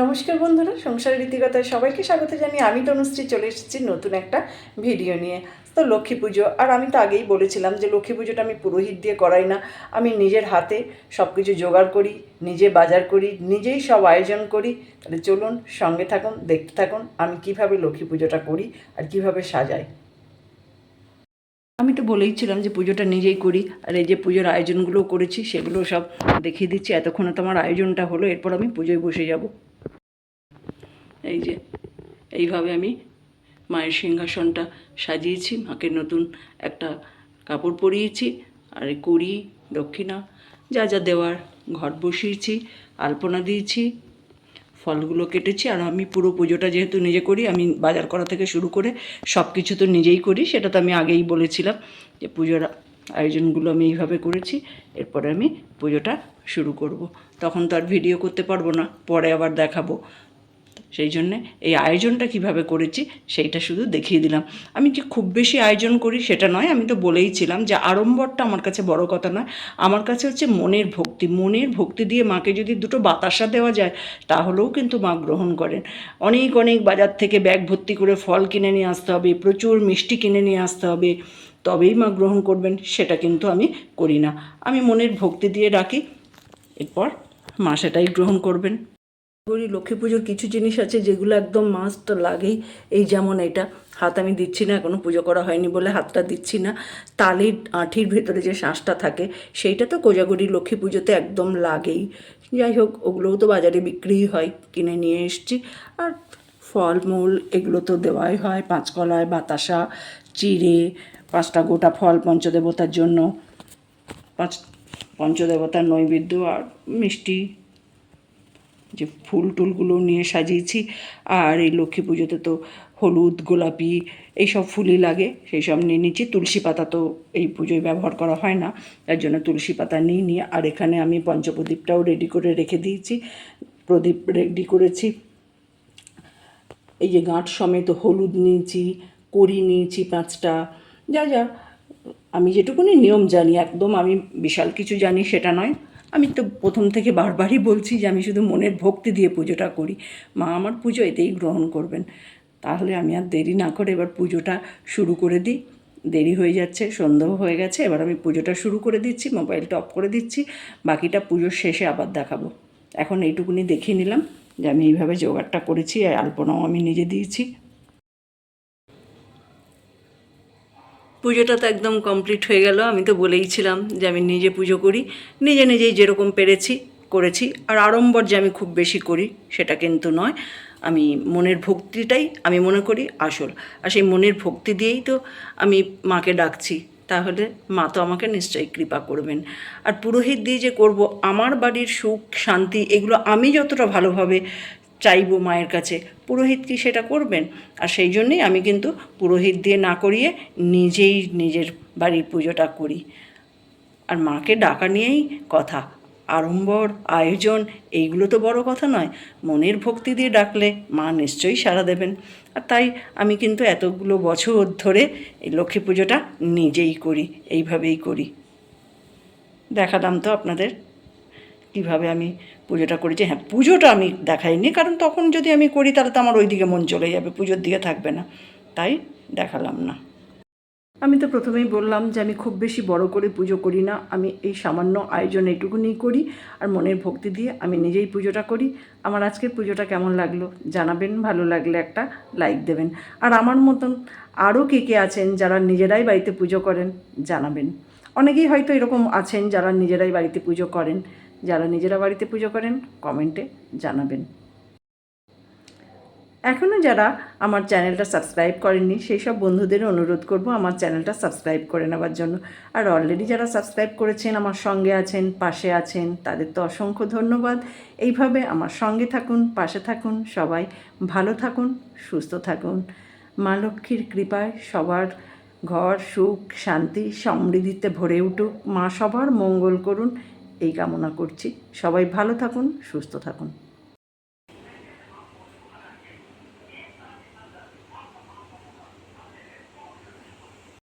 নমস্কার বন্ধুরা সংসারের রীতিকথায় সবাইকে স্বাগত জানিয়ে আমি তনুশ্রী চলে এসেছি নতুন একটা ভিডিও নিয়ে। তো লক্ষ্মী পুজো, আর আমি তো আগেই বলেছিলাম যে লক্ষ্মী পুজোটা আমি পুরোহিত দিয়ে করাই না। আমি নিজের হাতে সব কিছু জোগাড় করি, নিজে বাজার করি, নিজেই সব আয়োজন করি। তাহলে চলুন সঙ্গে থাকুন, দেখতে থাকুন আমি কীভাবে লক্ষ্মী পুজোটা করি আর কীভাবে সাজাই। আমি তো বলেইছিলাম যে পুজোটা নিজেই করি, আর এই যে পুজোর আয়োজনগুলো করেছি, সেগুলো সব দেখিয়ে দিচ্ছি। এতক্ষণে তো আমার আয়োজনটা হলো, এরপর আমি পুজোয় বসে যাব। এই যে, এইভাবে আমি মায়ের সিংহাসনটা সাজিয়েছি, মাকে নতুন একটা কাপড় পরিয়েছি, আর কড়ি, দক্ষিণা, যা যা দেওয়ার ঘট বসিয়েছি, আলপনা দিয়েছি, ফলগুলো কেটেছি, আর আমি পুরো পুজোটা যেহেতু নিজে করি, আমি বাজার করা থেকে শুরু করে সব কিছু তো নিজেই করি, সেটা তো আমি আগেই বলেছিলাম যে পুজোর আয়োজনগুলো আমি এইভাবে করেছি, এরপরে আমি পুজোটা শুরু করব। তখন তো আর ভিডিও করতে পারব না, পরে আবার দেখাবো সেই জন্যে এই আয়োজনটা কীভাবে করেছি সেইটা শুধু দেখিয়ে দিলাম। আমি যে খুব বেশি আয়োজন করি সেটা নয়, আমি তো বলেইছিলাম যে আড়ম্বরটা আমার কাছে বড় কথা নয়। আমার কাছে হচ্ছে মনের ভক্তি মনের ভক্তি দিয়ে মাকে যদি দুটো বাতাসা দেওয়া যায় তাহলেও কিন্তু মা গ্রহণ করেন। অনেক অনেক বাজার থেকে ব্যাগ ভর্তি করে ফল কিনে নিয়ে আসতে হবে, প্রচুর মিষ্টি কিনে নিয়ে আসতে হবে, তবেই মা গ্রহণ করবেন সেটা কিন্তু আমি করি না। আমি মনের ভক্তি দিয়ে রাখি, এরপর মা সেটাই গ্রহণ করবেন। করি, লক্ষ্মী পুজোর কিছু জিনিস আছে যেগুলো একদম মাস্ট লাগেই। এই যেমন এটা, হাত আমি দিচ্ছি না এখনও পুজো করা হয়নি বলে হাতটা দিচ্ছি না। তালির আঁঠির ভেতরে যে শ্বাসটা থাকে, সেইটা তো কোজাগরি লক্ষ্মী পুজোতে একদম লাগেই। যাই হোক, ওগুলোও তো বাজারে বিক্রিই হয়, কিনে নিয়ে এসছি। আর ফলমূল এগুলো তো দেওয়াই হয়, পাঁচকলায়, বাতাসা, চিড়ে, পাঁচটা গোটা ফল পঞ্চদেবতার জন্য। পাঁচ, পঞ্চদেবতার নৈবেদ্য আর মিষ্টি। যে ফুল টুলগুলো নিয়ে সাজিয়েছি। আর এই লক্ষ্মী পুজোতে তো হলুদ, গোলাপি এইসব ফুলই লাগে সেই সব নিয়ে নিচ্ছি। তুলসী পাতা তো এই পুজোয় ব্যবহার করা হয় না, তার জন্য তুলসী পাতা নিয়ে নিয়ে। আর এখানে আমি পঞ্চপ্রদীপটাও রেডি করে রেখে দিয়েছি, প্রদীপ রেডি করেছি। এই যে গাঁট সমেত হলুদ নিয়েছি, কড়ি নিয়েছি পাঁচটা, যা যা। আমি যেটুকুনি নিয়ম জানি, একদম আমি বিশাল কিছু জানি সেটা নয়। আমি তো প্রথম থেকে বারবারই বলছি যে আমি শুধু মনের ভক্তি দিয়ে পুজোটা করি। মা আমার পুজো এতেই গ্রহণ করবেন। তাহলে আমি আর দেরি না করে এবার পুজোটা শুরু করে দিই। দেরি হয়ে যাচ্ছে, সন্দেহ হয়ে গেছে, এবার আমি পুজোটা শুরু করে দিচ্ছি, মোবাইলটা অফ করে দিচ্ছি, বাকিটা পুজোর শেষে আবার দেখাবো। এখন এইটুকুনি দেখিয়ে নিলাম যে আমি এইভাবে জোগাড়টা করেছি, আর আলপনাও আমি নিজে দিয়েছি। পুজোটা তো একদম কমপ্লিট হয়ে গেল। আমি তো বলেইছিলাম যে আমি নিজে পুজো করি। নিজে নিজেই যেরকম পেরেছি, করেছি। আর আড়ম্বর যে আমি খুব বেশি করি, সেটা কিন্তু নয়। আমি মনের ভক্তিটাই আমি মনে করি আসল। আর সেই মনের ভক্তি দিয়েই তো আমি মাকে ডাকছি। তাহলে মা তো আমাকে নিশ্চয়ই কৃপা করবেন। আর পুরোহিত দিয়ে যে করব, আমার বাড়ির সুখ, শান্তি, এগুলো আমি যতটা ভালোভাবে চাইব মায়ের কাছে। পুরোহিত কি সেটা করবেন? আর সেই জন্যেই আমি কিন্তু পুরোহিত দিয়ে না করিয়ে নিজেই নিজের বাড়ির পুজোটা করি। আর মাকে ডাকা নিয়েই কথা। আড়ম্বর, আয়োজন, এইগুলো তো বড় কথা নয়। মনের ভক্তি দিয়ে ডাকলে মা নিশ্চয়ই সাড়া দেবেন। আর তাই আমি কিন্তু এতগুলো বছর ধরে এই লক্ষ্মী পুজোটা নিজেই করি, এইভাবেই করি। দেখালাম তো আপনাদের কীভাবে আমি পুজোটা করেছি হ্যাঁ পুজোটা আমি দেখাইনি, কারণ তখন যদি আমি করি তাহলে তো আমার ওই দিকে মন চলে যাবে, পুজোর দিকে থাকবে না। তাই দেখালাম না। আমি তো প্রথমেই বললাম যে আমি খুব বেশি বড় করে পুজো করি না, আমি এই সামান্য আয়োজন এইটুকুনি করি আর মনের ভক্তি দিয়ে আমি নিজেই পুজোটা করি। আমার আজকের পুজোটা কেমন লাগল জানাবেন, ভালো লাগলে একটা লাইক দেবেন। আর আমার মতন আরও কে কে আছেন যারা নিজেরাই বাড়িতে পুজো করেন জানাবেন। অনেকেই হয়তো এরকম আছেন যারা নিজেরাই বাড়িতে পুজো করেন। যারা নিজেরা বাড়িতে পুজো করেন, কমেন্টে জানাবেন। এখনও যারা আমার চ্যানেলটা সাবস্ক্রাইব করেননি, সেই সব বন্ধুদের অনুরোধ করব আমার চ্যানেলটা সাবস্ক্রাইব করে নেওয়ার জন্য। আর অলরেডি যারা সাবস্ক্রাইব করেছেন, আমার সঙ্গে আছেন, পাশে আছেন, তাদের তো অসংখ্য ধন্যবাদ। এইভাবে আমার সঙ্গে থাকুন, পাশে থাকুন, সবাই ভালো থাকুন, সুস্থ থাকুন। মা লক্ষ্মীর কৃপায় সবার ঘর সুখ, শান্তি, সমৃদ্ধিতে ভরে উঠুক। মা সবার মঙ্গল করুন। এই কামনা করছি। সবাই ভালো থাকুন সুস্থ থাকুন।